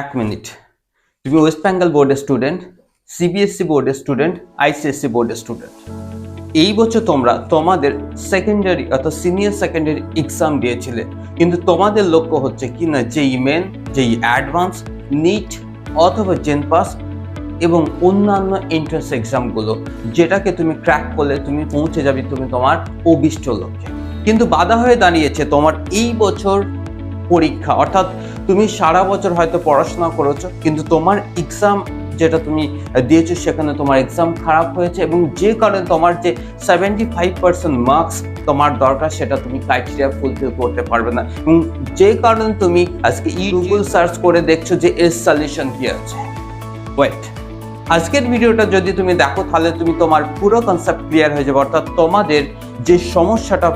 এক মিনিট। তুমি West Bengal বোর্ডের স্টুডেন্ট সিবিএসসি বোর্ডের স্টুডেন্ট আইসিএসসি বোর্ডের স্টুডেন্ট এই বছর তোমরা তোমাদের সেকেন্ডারি অর্থাৎ সিনিয়র সেকেন্ডারি এক্সাম দিয়েছিলে। কিন্তু তোমাদের লক্ষ্য হচ্ছে কি না, যেই মেন যেই অ্যাডভান্স নিট অথবা জেন পাস এবং অন্যান্য এন্ট্রান্স এক্সামগুলো যেটাকে তুমি ক্র্যাক করলে তুমি পৌঁছে যাবে তুমি তোমার অবিষ্ট লক্ষ্যে। কিন্তু বাধা হয়ে দাঁড়িয়েছে তোমার এই বছর পরীক্ষা, অর্থাৎ তুমি সারা বছর হয়তো পড়াশোনা করেছ, কিন্তু তোমার এক্সাম যেটা তুমি দিয়েছ সেখানে তোমার এক্সাম খারাপ হয়েছে এবং যে কারণে তোমার যে সেভেন্টি ফাইভ পার্সেন্ট মার্কস তোমার দরকার সেটা তুমি ক্রাইটেরিয়া ফুলফিল করতে পারবে না। এবং যে কারণে তুমি আজকে গুগল সার্চ করে দেখছ যে এর সলিউশন কি আছে। ওয়েট আজকের ভিডিওটা যদি তুমি দেখো, তাহলে তুমি তোমার পুরো কনসেপ্ট ক্লিয়ার হয়ে যাবে। অর্থাৎ তোমাদের যে সমস্যাটা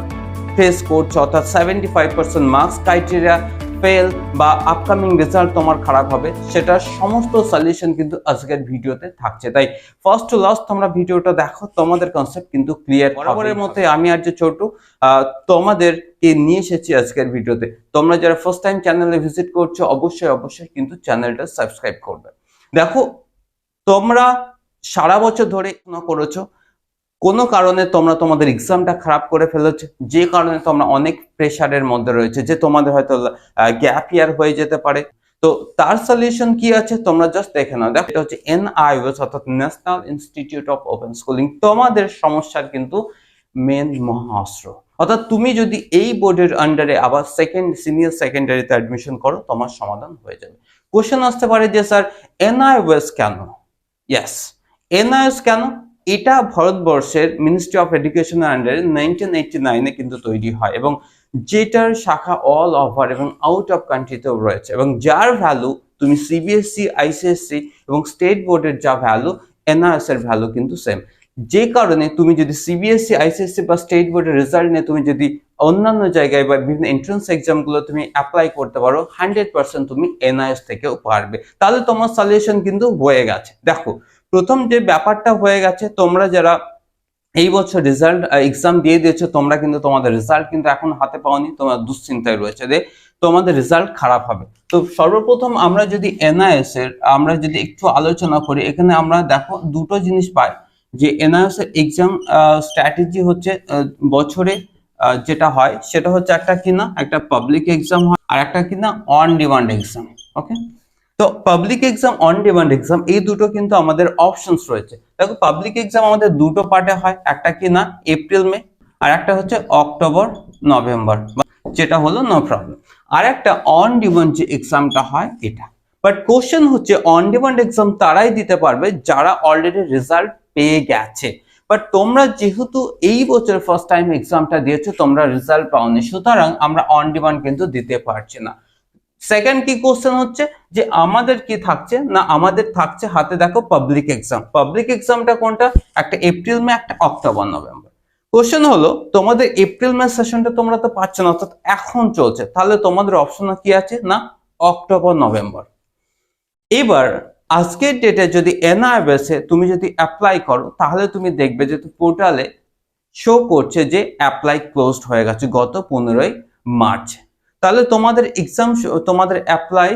ফেস করছ, অর্থাৎ seventy five percent marks criteria fail বা আপকামিং রেজাল্ট তোমার খারাপ হবে সেটার সমস্ত সলিউশন কিন্তু আজকের ভিডিওতে থাকছে। তাই ফার্স্ট টু লাস্ট তোমরা ভিডিওটা দেখো তোমাদের কনসেপ্ট কিন্তু ক্লিয়ার বরাবরের মধ্যে আমি আর যে ছোট আহ, তোমাদেরকে নিয়ে এসেছি আজকের ভিডিওতে। তোমরা যারা ফার্স্ট টাইম চ্যানেলে ভিজিট করছ অবশ্যই অবশ্যই কিন্তু চ্যানেলটা সাবস্ক্রাইব করবে। দেখো তোমরা সারা বছর ধরে করেছ কোনো কারণে তোমরা তোমাদের এক্সামটা খারাপ করে ফেলেছো, যে কারণে তোমরা অনেক প্রেশারের মধ্যে রয়েছে, যে তোমাদের হয়তো গ্যাপ ইয়ার হয়ে যেতে পারে। তো তার সলিউশন কি আছে? তোমরা জাস্ট দেখে নাও। দেখো, এটা হচ্ছে এনআইওএস অর্থাৎ National Institute of Open Schooling তোমাদের সমস্যার কিন্তু মেন মহাস্ত্র অর্থাৎ তুমি যদি এই বোর্ডের আন্ডারে আবার সেকেন্ড সিনিয়র সেকেন্ডারিতে অ্যাডমিশন করো, তোমার সমাধান হয়ে যাবে। কোশ্চেন আসতে পারে যে স্যার এনআইওএস কেন? ইয়েস এনআইএস কেন? এটা ভারতবর্ষের মিনিস্ট্রি অফ এডুকেশনের আন্ডারে নাইনটিন এইটটি নাইনে কিন্তু তৈরি হয় এবং যেটার শাখা অল ওভার এবং আউট অফ কান্ট্রিতেও রয়েছে এবং যার ভ্যালু তুমি সিবিএসসি আইসিএসসি এবং স্টেট বোর্ডের যা ভ্যালু এনআইএস এর ভ্যালু কিন্তু সেম যে কারণে তুমি যদি সিবিএসসি আইসিএসসি বা স্টেট বোর্ডের রেজাল্ট নিয়ে তুমি যদি অন্যান্য জায়গায় বা বিভিন্ন এন্ট্রান্স এক্সামগুলো তুমি অ্যাপ্লাই করতে পারো হান্ড্রেড পার্সেন্ট তুমি এনআইএস থেকেও পারবে। তাহলে তোমার সলিউশন কিন্তু হয়ে গেছে। দেখো প্রথম যে ব্যাপারটা হয়ে গেছে, তোমরা যারা এই বছর রেজাল্ট এক্সাম দিয়ে দিয়েছ, তোমরা কিন্তু তোমাদের রেজাল্ট কিন্তু এখন হাতে পাওনি তোমার দুশ্চিন্তায় রয়েছে যে তোমাদের রেজাল্ট খারাপ হবে। তো সর্বপ্রথম আমরা যদি এনআইএস এর, আমরা যদি একটু আলোচনা করি, এখানে আমরা দেখো দুটো জিনিস পাই। যে এনআইএস এর এক্সাম স্ট্র্যাটেজি হচ্ছে বছরে যেটা হয়, সেটা হচ্ছে একটা কিনা একটা পাবলিক এক্সাম হয়, আর একটা কিনা অন ডিমান্ড এক্সাম ওকে তো public exam on demand exam এই দুটো কিন্তু আমাদের অপশনস রয়েছে। দেখো পাবলিক এক্সাম আমাদের দুটো পার্টে হয়, একটা কি না এপ্রিল মে আর একটা হচ্ছে অক্টোবর নভেম্বর যেটা হলো নো প্রবলেম আর একটা অন ডিমান্ড যে এক্সামটা হয়, এটা। বাট কোশ্চেন হচ্ছে অন ডিমান্ড এক্সাম তারাই দিতে পারবে যারা অলরেডি রেজাল্ট পেয়ে গেছে। বাট তোমরা যেহেতু এই বছর ফার্স্ট টাইম এক্সামটা দিয়েছ, তোমরা রেজাল্ট পাওনি, সুতরাং আমরা অন ডিমান্ড কিন্তু দিতে পারছি না। সেকেন্ড কি কোশ্চেন হচ্ছে? যে আমাদের কি থাকছে? না, আমাদের থাকছে হাতে দেখো পাবলিক এক্সাম পাবলিক এক্সামটা কোনটা? একটা এপ্রিল মে একটা অক্টোবর নভেম্বর কোশ্চেন হলো, তোমাদের এপ্রিল মে সেশনটা তোমরা তো পাচ্ছ না, অর্থাৎ এখন চলছে। তাহলে তোমাদের অপশন কি আছে? না অক্টোবর নভেম্বর এবার, আজকের ডেটে যদি এনআইএস তুমি যদি অ্যাপ্লাই করো, তাহলে তুমি দেখবে যে পোর্টালে শো করছে যে অ্যাপ্লাই ক্লোজড হয়ে গেছে গত পনেরোই মার্চ তাহলে তোমাদের এক্সাম তোমাদের অ্যাপ্লাই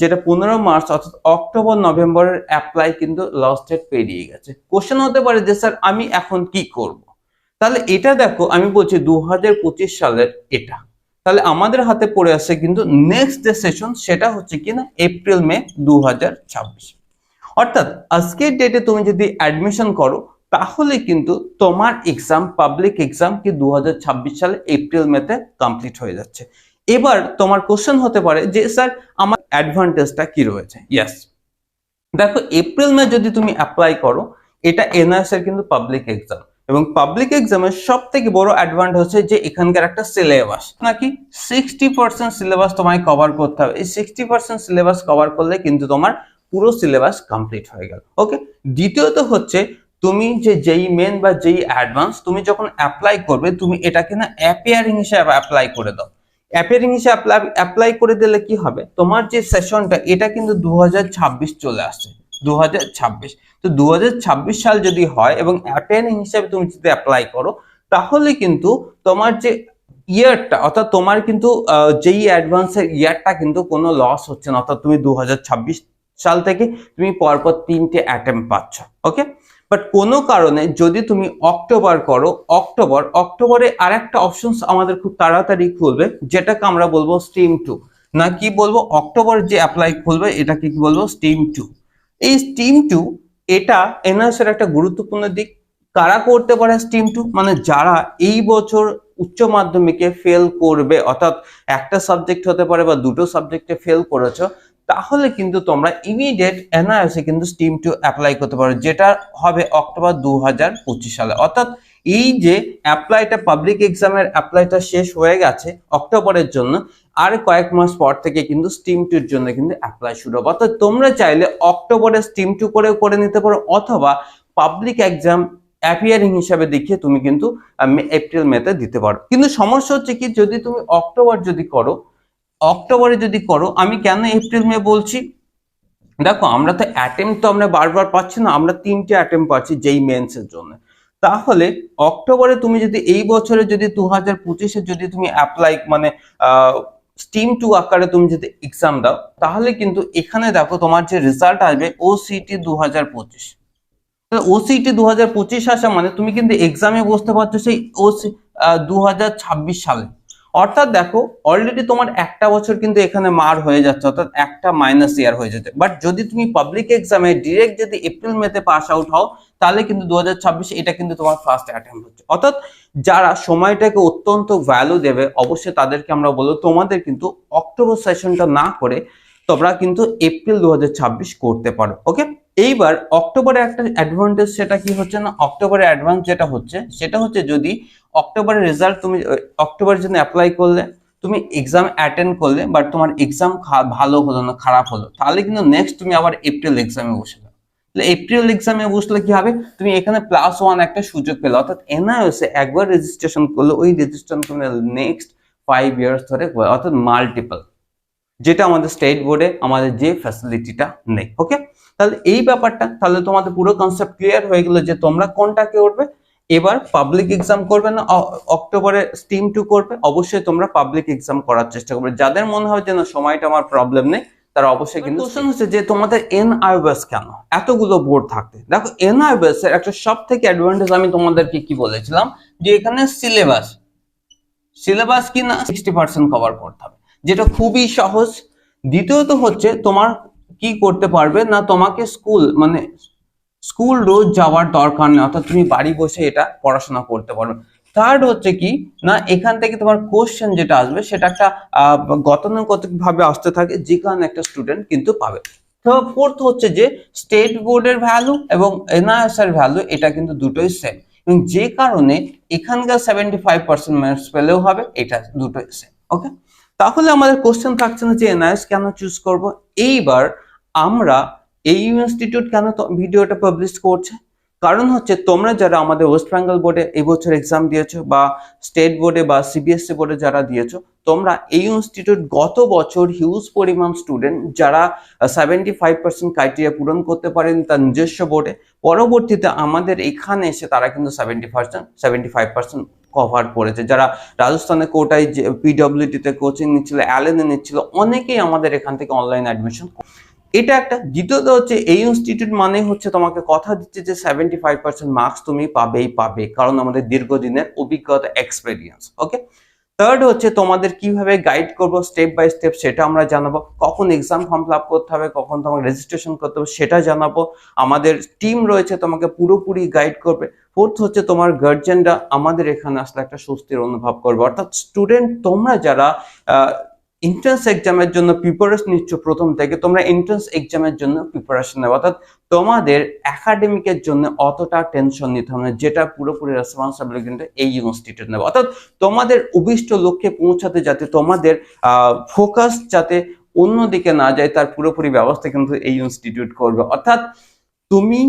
যেটা পনেরো মার্চ অর্থাৎ অক্টোবর, নভেম্বরের অ্যাপ্লাই কিন্তু লাস্ট ডেট পেরিয়ে গেছে। কোশ্চেন হতে পারে যে, স্যার, আমি এখন কি করব? তাহলে এটা দেখো, আমি বলছি দু সালের এটা। তাহলে আমাদের হাতে পড়ে আছে কিন্তু নেক্সট যে সেশন সেটা হচ্ছে কিনা এপ্রিল মে দু হাজার ছাব্বিশ। অর্থাৎ আজকের ডেটে তুমি যদি অ্যাডমিশন করো, তাহলে কিন্তু তোমার এক্সাম পাবলিক এক্সাম কি দু হাজার ছাব্বিশ সালে এপ্রিল মেতে কমপ্লিট হয়ে যাচ্ছে। এবার তোমার কোশ্চেন হতে পারে যে, স্যার, আমার অ্যাডভান্টেজটা কি রয়েছে? ইয়েস দেখো এপ্রিল মে যদি তুমি অ্যাপ্লাই করো, এটা এনআইএস এর কিন্তু পাবলিক এক্সাম এবং পাবলিক এক্সামের সব থেকে বড় অ্যাডভান্ট হচ্ছে যে, এখানকার একটা সিলেবাস নাকি সিক্সটি পার্সেন্ট সিলেবাস তোমায় কভার করতে হবে। এই সিক্সটি পার্সেন্ট সিলেবাস কভার করলে কিন্তু তোমার পুরো সিলেবাস কমপ্লিট হয়ে গেল। ওকে দ্বিতীয়ত হচ্ছে, তুমি যে, যেই মেন বা যেই অ্যাডভান্স তুমি যখন অ্যাপ্লাই করবে, তুমি এটাকে না অ্যাপিয়ারিং হিসেবে অ্যাপ্লাই করে দাও। অ্যাপিয়ারিং হিসেবে অ্যাপ্লাই করে দিলে কি হবে? তোমার যে সেশনটা এটা কিন্তু দু হাজার ছাব্বিশ চলে আসছে। দু হাজার ছাব্বিশ। তো দু হাজার ছাব্বিশ সাল যদি হয় এবং অ্যাপিয়ারিং হিসেবে তুমি যদি অ্যাপ্লাই করো, তাহলে কিন্তু তোমার যে ইয়ারটা অর্থাৎ তোমার কিন্তু যেই অ্যাডভান্সের ইয়ারটা কিন্তু কোনো লস হচ্ছে না। অর্থাৎ তুমি দু হাজার ছাব্বিশ সাল থেকে তুমি পরপর তিনটে অ্যাটেম্প পাচ্ছ। ওকে বাট কোনো কারণে যদি তুমি অক্টোবর করো, অক্টোবর, অক্টোবরে আর একটা অপশনস আমাদের খুব তাড়াতাড়ি খুলবে, যেটাকে আমরা বলব স্টিম টু না কি বলব? অক্টোবর যে অ্যাপ্লাই খুলবে, এটাকে কি বলব? স্টিম টু এই স্টিম টু এটা এনআরএস এর একটা গুরুত্বপূর্ণ দিক। কারা করতে পারে স্টিম টু মানে যারা এই বছর উচ্চ মাধ্যমিকে ফেল করবে, অর্থাৎ একটা সাবজেক্ট হতে পারে বা দুটো সাবজেক্টে ফেল করেছ তাহলে কিন্তু তোমরা ইমিডিয়েট এনআরএস এ কিন্তু স্টিম টু অ্যাপ্লাই করতে পারো, যেটা হবে অক্টোবর দু হাজার পঁচিশ সালে। অর্থাৎ এই যে অ্যাপ্লাইটা পাবলিক এক্সামের অ্যাপ্লাইটা শেষ হয়ে গেছে অক্টোবরের জন্য, আর কয়েক মাস পর থেকে কিন্তু স্ট্রিম টুর জন্য কিন্তু অ্যাপ্লাই শুরু হবে। অর্থাৎ তোমরা চাইলে অক্টোবরে স্টিম টু করেও করে নিতে পারো, অথবা পাবলিক এক্সাম অ্যাপিয়ারিং হিসাবে দেখিয়ে তুমি কিন্তু এপ্রিল মেতে দিতে পারো। কিন্তু সমস্যা হচ্ছে কি, যদি তুমি অক্টোবর যদি করো অক্টোবরে যদি করো, আমি কেন এপ্রিল, মে বলছি? দেখো, আমরা তো অ্যাটেম্প তো আমরা বারবার পাচ্ছি না, আমরা তিনটে অ্যাটেম্প পাচ্ছি যেই মেন্সের জন্য। তাহলে অক্টোবরে তুমি যদি এই বছরে যদি দু হাজার পঁচিশে যদি তুমি অ্যাপ্লাই মানে স্টিম টু আকারে তুমি যদি এক্সাম দাও, তাহলে কিন্তু এখানে দেখো তোমার যে রেজাল্ট আসবে ও সিটি দু হাজার পঁচিশ। ওসিটি দু হাজার পঁচিশ আসা মানে তুমি কিন্তু এক্সামে বসতে পারছ সেই ও দু হাজার ছাব্বিশ সালে। অর্থাৎ দেখো অলরেডি তোমার একটা বছর কিন্তু এখানে মার হয়ে যাচ্ছে, অর্থাৎ একটা মাইনাস ইয়ার হয়ে যাচ্ছে বাট যদি তুমি পাবলিক এক্সামে ডিরেক্ট যদি এপ্রিল মেতে পাস আউট হও, তাহলে কিন্তু দু এটা কিন্তু তোমার ফার্স্ট অ্যাটেম্প হচ্ছে। অর্থাৎ যারা সময়টাকে অত্যন্ত ভ্যালু দেবে, অবশ্যই তাদেরকে আমরা বলব, তোমাদের কিন্তু অক্টোবর সেশনটা না করে তোমরা কিন্তু এপ্রিল দু হাজার ছাব্বিশ করতে পারো ওকে এইবার অক্টোবরে একটা অ্যাডভান্টেজ সেটা কি হচ্ছে না? অক্টোবরে অ্যাডভান্স যেটা হচ্ছে, সেটা হচ্ছে যদি অক্টোবরের রেজাল্ট তুমি অক্টোবরের জন্য অ্যাপ্লাই করলে, তুমি এক্সাম অ্যাটেন্ড করলে বাট তোমার এক্সাম ভালো হলো না, খারাপ হলো, তাহলে কিন্তু নেক্সট তুমি আবার এপ্রিল এক্সামে বসে যাও। তাহলে এপ্রিল এক্সামে বসলে কি হবে? তুমি এখানে প্লাস ওয়ান একটা সুযোগ পেলে, অর্থাৎ এনআইএস এ একবার রেজিস্ট্রেশন করলে, ওই রেজিস্ট্রেশন তুমি নেক্সট ফাইভ ইয়ার্স ধরে, অর্থাৎ মাল্টিপল যেটা আমাদের স্টেট বোর্ডে আমাদের যে ফ্যাসিলিটিটা নেই ওকে তাহলে এই ব্যাপারটা তাহলে তোমাদের পুরো কনসেপ্ট ক্লিয়ার হয়ে গেল যে তোমরা কোনটাকে উঠবে এবার পাবলিক এক্সাম করবে না অক্টোবরে স্টিম টু করবে অবশ্যই তোমরা পাবলিক এক্সাম করার চেষ্টা করবে। যাদের মনে হয় যে না সময়টা আমার প্রবলেম নেই তারা অবশ্যই কিন্তু কোশ্চেন হচ্ছে যে তোমাদের এনআইওএস কেন? এতগুলো বোর্ড থাকতে। দেখো এনআইওএস এর একটা সব থেকে অ্যাডভান্টেজ আমি তোমাদেরকে কি বলেছিলাম? যে এখানে সিলেবাস সিলেবাস কি না সিক্সটি পার্সেন্ট কভার করতে হবে। যেটা খুবই সহজ। দ্বিতীয়ত হচ্ছে তোমার কি করতে পারবে? না তোমাকে স্কুল মানে স্কুল রোজ যাওয়ার দরকার নেই, অর্থাৎ তুমি বাড়ি বসে এটা পড়াশোনা করতে পারবে। থার্ড হচ্ছে কি, না এখান থেকে তোমার কোশ্চেন যেটা আসবে, সেটা একটা গতানুগতিক ভাবে আসতে থাকে যে কারণে একটা স্টুডেন্ট কিন্তু পাবে। তো ফোর্থ হচ্ছে যে স্টেট বোর্ডের ভ্যালু এবং এনআইএস এর ভ্যালু এটা কিন্তু দুটোই সেম এবং যে কারণে এখানকার সেভেন্টি ফাইভ পার্সেন্ট মার্কস পেলেও হবে, এটা দুটোই সেম ওকে তাহলে আমাদের কোশ্চেন থাকছে না যে এনআইএস কেন চুজ করব? এইবার আমরা এই ইনস্টিটিউট কেন ভিডিওটা পাবলিশ করছে? কারণ হচ্ছে তোমরা যারা আমাদের ওয়েস্ট বেঙ্গল বোর্ডে এই বছর এক্সাম দিয়েছ বা স্টেট বোর্ডে বা সিবিএসসি বোর্ডে যারা দিয়েছ, তোমরা এই ইনস্টিটিউট গত বছর হিউজ পরিমাণ স্টুডেন্ট যারা সেভেন্টি ফাইভ পার্সেন্ট ক্রাইটেরিয়া পূরণ করতে পারেন তার নিজস্ব বোর্ডে পরবর্তীতে আমাদের এখানে এসে তারা কিন্তু seventy percent seventy five percent cover করেছে। যারা রাজস্থানে কোটায় যে পিডব্লিউডিতে কোচিং নিচ্ছিল অ্যালেনে নিচ্ছিল, অনেকেই আমাদের এখান থেকে অনলাইন অ্যাডমিশন এটা একটা, দ্বিতীয়ত হচ্ছে এই ইনস্টিটিউট মানে হচ্ছে তোমাকে কথা দিচ্ছে যে সেভেন্টি ফাইভ পার্সেন্ট মার্কস তুমি পাবেই পাবে, কারণ আমাদের দীর্ঘদিনের অভিজ্ঞতা এক্সপেরিয়েন্স ওকে থার্ড হচ্ছে তোমাদের কীভাবে গাইড করব স্টেপ বাই স্টেপ সেটা আমরা জানাব, কখন এক্সাম ফর্ম ফিল করতে হবে, কখন তোমাকে রেজিস্ট্রেশন করতে হবে সেটা জানাব, আমাদের টিম রয়েছে তোমাকে পুরোপুরি গাইড করবে ফোর্থ হচ্ছে তোমার গার্জেনরা আমাদের এখানে আসলে একটা স্বস্তির অনুভব করবে, অর্থাৎ স্টুডেন্ট তোমরা যারা এন্ট্রান্স এক্সামের জন্য প্রিপারেশন নিচ্ছ প্রথম থেকে, তোমরা এন্ট্রান্স এক্সামের জন্য প্রিপারেশন নেবে। অর্থাৎ তোমাদের একাডেমিকের জন্য অতটা টেনশন নিতে হবে না, যেটা পুরোপুরি রেসপন্সিবিলিটি কিন্তু এই ইনস্টিটিউট নেবে। অর্থাৎ তোমাদের অভিষ্ট লক্ষ্যে পৌঁছাতে যাতে তোমাদের ফোকাস যাতে অন্যদিকে না যায়, তার পুরোপুরি ব্যবস্থা কিন্তু এই ইনস্টিটিউট করবে। অর্থাৎ তুমি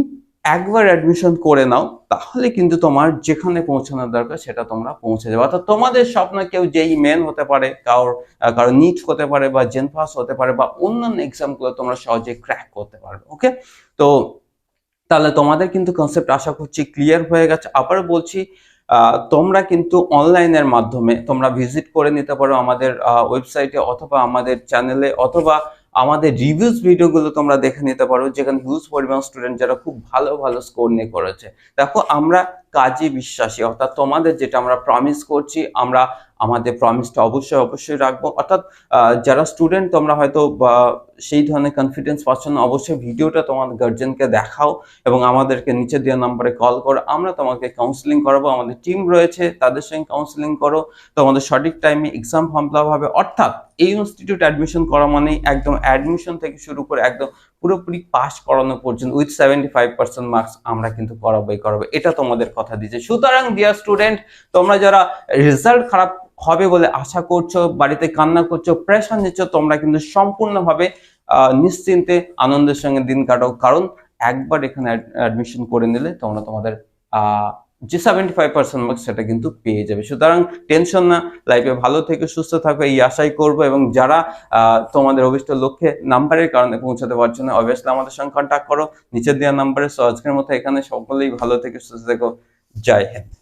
একবার অ্যাডমিশন করে নাও, তাহলে কিন্তু তোমার যেখানে পৌঁছানোর দরকার সেটা তোমরা পৌঁছে যাবে। অর্থাৎ তোমাদের স্বপ্ন কেউ যেই মেন হতে পারে, কারোর কারও নিট হতে পারে বা জেন পাস হতে পারে বা অন্যান্য এক্সামগুলো তোমরা সহজে ক্র্যাক করতে পারবে ওকে তো তাহলে তোমাদের কিন্তু কনসেপ্ট আশা করছি ক্লিয়ার হয়ে গেছে। আবার বলছি তোমরা কিন্তু অনলাইনের মাধ্যমে তোমরা ভিজিট করে নিতে পারো আমাদের ওয়েবসাইটে অথবা আমাদের চ্যানেলে অথবা আমাদের রিভিউজ ভিডিওগুলো তোমরা দেখে নিতে পারো, যেখানে হিউজ পরিমাণ স্টুডেন্ট যারা খুব ভালো ভালো স্কোর নিয়ে করেছে। দেখো, আমরা কাজে বিশ্বাসী। অর্থাৎ তোমাদের যেটা আমরা প্রমিস করছি, আমরা আমাদের প্রমিসটা অবশ্যই অবশ্যই রাখব। অর্থাৎ যারা স্টুডেন্ট তোমরা হয়তো সেই ধরনের কনফিডেন্স পাচ্ছ না, অবশ্যই ভিডিওটা তোমার গার্জেনকে দেখাও এবং আমাদেরকে নিচে দেওয়া নম্বরে কল করো। আমরা তোমাকে কাউন্সিলিং করাবো, আমাদের টিম রয়েছে, তাদের সঙ্গে কাউন্সিলিং করো। তোমাদের সঠিক টাইমে এক্সাম ফর্ম ফিল হবে। অর্থাৎ, এই ইনস্টিটিউট অ্যাডমিশন করা মানেই একদম অ্যাডমিশন থেকে শুরু করে একদম পুরোপুরি পাস করানো পর্যন্ত with seventy five percent marks আমরা কিন্তু করাবোই করাবো এটা তোমাদের কথা দিচ্ছে সুতরাং ডিয়ার স্টুডেন্ট তোমরা যারা রেজাল্ট খারাপ হবে বলে আশা করছ, বাড়িতে কান্না করছ প্রেশার নিচ্ছ, তোমরা কিন্তু সম্পূর্ণভাবে নিশ্চিন্তে আনন্দের সঙ্গে দিন কাটাও। কারণ, একবার এখানে অ্যাডমিশন করে নিলে তোমরা তোমাদের যে সেভেন্টি ফাইভ পার্সেন্ট মার্কস সেটা কিন্তু পেয়ে যাবে। সুতরাং টেনশন না লাইফে ভালো থেকে সুস্থ থাকবে এই আশাই করব এবং যারা তোমাদের অভিষ্ট লক্ষ্যে নাম্বারের কারণে পৌঁছাতে পারছ না অবভিয়াসলি আমাদের সঙ্গে কন্ট্যাক্ট করো, নিচের দেওয়া নাম্বারে সো আজকের মতো এখানে, সকলেই ভালো থেকে সুস্থ থেকো। জয় হিন্দ।